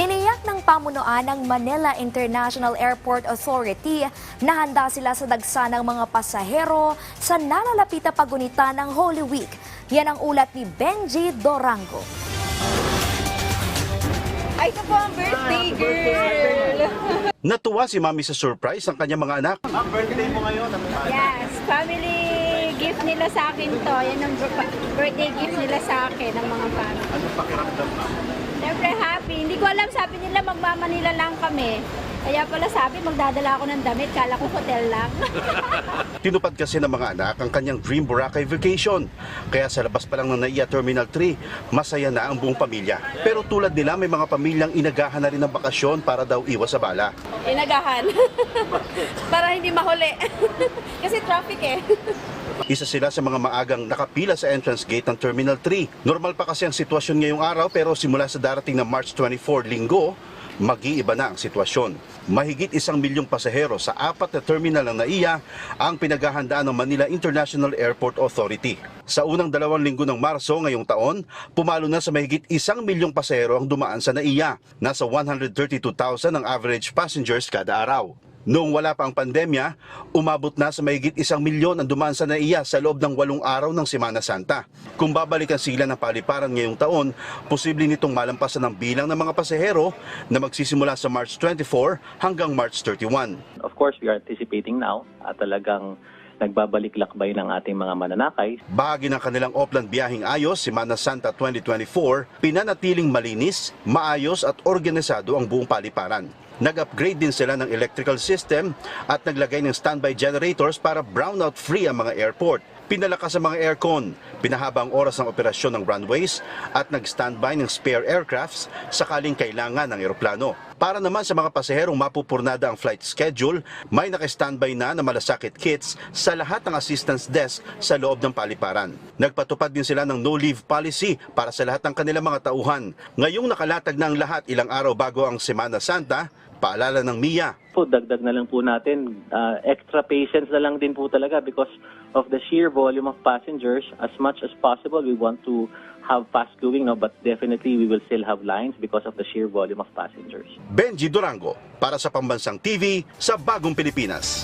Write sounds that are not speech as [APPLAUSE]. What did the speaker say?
Tiniyak ng pamunuan ng Manila International Airport Authority na handa sila sa dagsa ng mga pasahero sa nalalapit na pagunita ng Holy Week. Yan ang ulat ni Benji Dorango. Ay, ito po ang birthday girl. Natuwa si Mami sa surprise ng kanyang mga anak. Yes, family gift nila sa akin to. Yan ang bir- birthday gift nila sa akin ng mga family. Ano pakiramdam. Hindi ko alam, sabi nila magmamanila lang kami. Kaya pala sabi, magdadala ako ng damit. Kala ko hotel lang. [LAUGHS] Tinupad kasi ng mga anak ang kanyang dream Boracay vacation. Kaya sa labas pa lang ng NAIA Terminal 3, masaya na ang buong pamilya. Pero tulad nila, may mga pamilyang inagahan na rin ng bakasyon para daw iwas sa bala. Inagahan. [LAUGHS] Para hindi mahuli. [LAUGHS] Kasi traffic eh. Isa sila sa mga maagang nakapila sa entrance gate ng Terminal 3. Normal pa kasi ang sitwasyon ngayong araw pero simula sa darating na March 24, linggo, mag-iiba na ang sitwasyon. Mahigit isang milyong pasahero sa apat na terminal ng NAIA ang pinaghahandaan ng Manila International Airport Authority. Sa unang dalawang linggo ng Marso ngayong taon, pumalo na sa mahigit isang milyong pasahero ang dumaan sa NAIA. Nasa 132,000 ang average passengers kada araw. Noong wala pa ang pandemya, umabot na sa mahigit isang milyon ang dumaan sa NAIA sa loob ng walong araw ng Semana Santa. Kung babalikan sila ng paliparan ngayong taon, posible nitong malampasan ang bilang ng mga pasahero na magsisimula sa March 24 hanggang March 31. Of course, we are anticipating now at talagang nagbabalik lakbay ng ating mga mananakay. Bahagi ng kanilang Opland biyahing ayos, Semana Santa 2024, pinanatiling malinis, maayos at organisado ang buong paliparan. Nag-upgrade din sila ng electrical system at naglagay ng standby generators para brownout free ang mga airport. Pinalakas ang mga aircon, pinahaba ang oras ng operasyon ng runways at nag-standby ng spare aircrafts sakaling kailangan ng eroplano. Para naman sa mga pasaherong mapupurnada ang flight schedule, may naka-standby na na malasakit kits sa lahat ng assistance desk sa loob ng paliparan. Nagpatupad din sila ng no-leave policy para sa lahat ng kanilang mga tauhan. Ngayong nakalatag na ang lahat ilang araw bago ang Semana Santa, paalala ng MIA, Po, dagdag na lang po natin, uh, extra patience na lang din po talaga because of the sheer volume of passengers. As much as possible, we want to have fast going, no, but definitely we will still have lines because of the sheer volume of passengers. Benji Durango para sa Pambansang TV sa Bagong Pilipinas.